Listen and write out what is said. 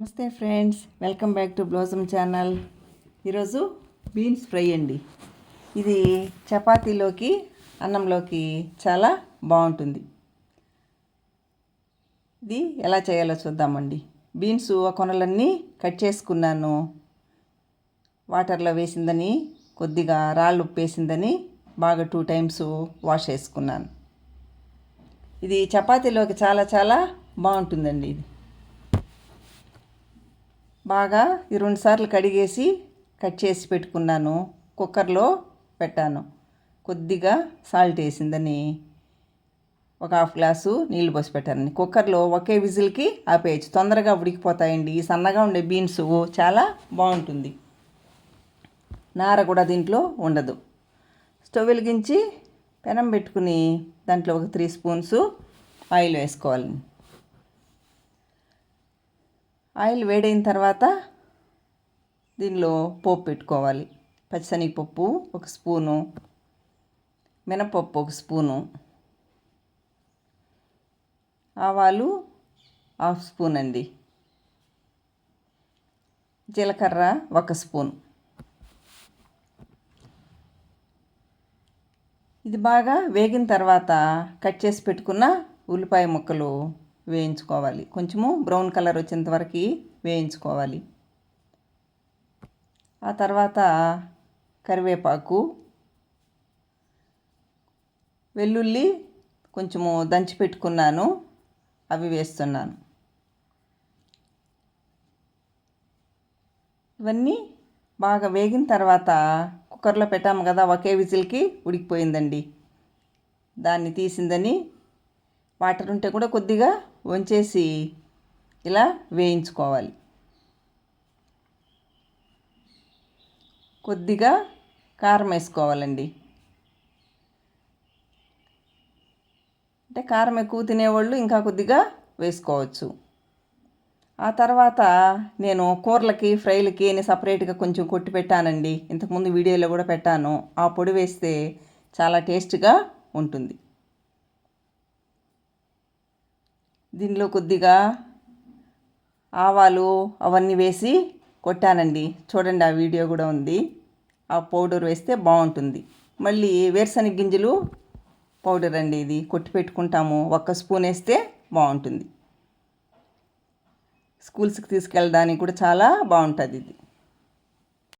నమస్తే friends welcome back to blossom channel. ఈరోజు beans fry అండి. ఇది చపాతీలోకి అన్నంలోకి చాలా బాగుంటుంది. ఇది ఎలా చేయాలో చూద్దామండి. బీన్స్ కొనలన్నీ కట్ చేసుకున్నాను. వాటర్లో వేసిందని కొద్దిగా రాళ్ళు ఉప్పేసిందని బాగా టూ టైమ్స్ వాష్ చేసుకున్నాను. ఇది చపాతీలోకి చాలా చాలా బాగుంటుందండి ఇది. బాగా ఈ రెండు సార్లు కడిగేసి కట్ చేసి పెట్టుకున్నాను. కుక్కర్లో పెట్టాను. కొద్దిగా సాల్ట్ వేసిందని ఒక హాఫ్ గ్లాసు నీళ్ళు పోసి పెట్టాను. కుక్కర్లో ఒకే విజిల్కి ఆపేయచ్చు. తొందరగా ఉడికిపోతాయండి. సన్నగా ఉండే బీన్స్ చాలా బాగుంటుంది. నార కూడా దీంట్లో ఉండదు. స్టవ్ వెలిగించి పెనం పెట్టుకుని దాంట్లో ఒక త్రీ స్పూన్స్ ఆయిల్ వేసుకోవాలి. ఆయిల్ వేడైన తర్వాత దీనిలో పోపు పెట్టుకోవాలి. పచ్చిశనగపప్పు ఒక స్పూను మినపప్పు ఒక స్పూను ఆవాలు హాఫ్ స్పూన్ అండి. జీలకర్ర ఒక స్పూన్. ఇది బాగా వేగిన తర్వాత కట్ చేసి పెట్టుకున్న ఉల్లిపాయ ముక్కలు వేయించుకోవాలి. కొంచెము బ్రౌన్ కలర్ వచ్చేంత వరకు వేయించుకోవాలి. ఆ తర్వాత కరివేపాకు వెల్లుల్లి కొంచెము దంచి పెట్టుకున్నాను. అవి వేస్తున్నాను. ఇవన్నీ బాగా వేగిన తర్వాత కుక్కర్లో పెట్టాము కదా ఒకే విజిల్కి ఉడికిపోయిందండి. దాన్ని తీసిందని వాటర్ ఉంటే కూడా కొద్దిగా వంచేసి ఇలా వేయించుకోవాలి. కొద్దిగా కారం వేసుకోవాలండి. అంటే కారం ఎక్కువ తినేవాళ్ళు ఇంకా కొద్దిగా వేసుకోవచ్చు. ఆ తర్వాత నేను కూరలకి ఫ్రైలకి అని సపరేట్గా కొంచెం కొట్టి పెట్టానండి. ఇంతకుముందు వీడియోలో కూడా పెట్టాను. ఆ పొడి వేస్తే చాలా టేస్ట్గా ఉంటుంది. దీనిలో కొద్దిగా ఆవాలు అవన్నీ వేసి కొట్టానండి. చూడండి ఆ వీడియో కూడా ఉంది. ఆ పౌడర్ వేస్తే బాగుంటుంది. మళ్ళీ వేరుశనగ గింజలు పౌడర్ అండి ఇది. కొట్టి పెట్టుకుంటాము. ఒక్క స్పూన్ వేస్తే బాగుంటుంది. స్కూల్స్కి తీసుకెళ్ళడానికి కూడా చాలా బాగుంటుంది ఇది.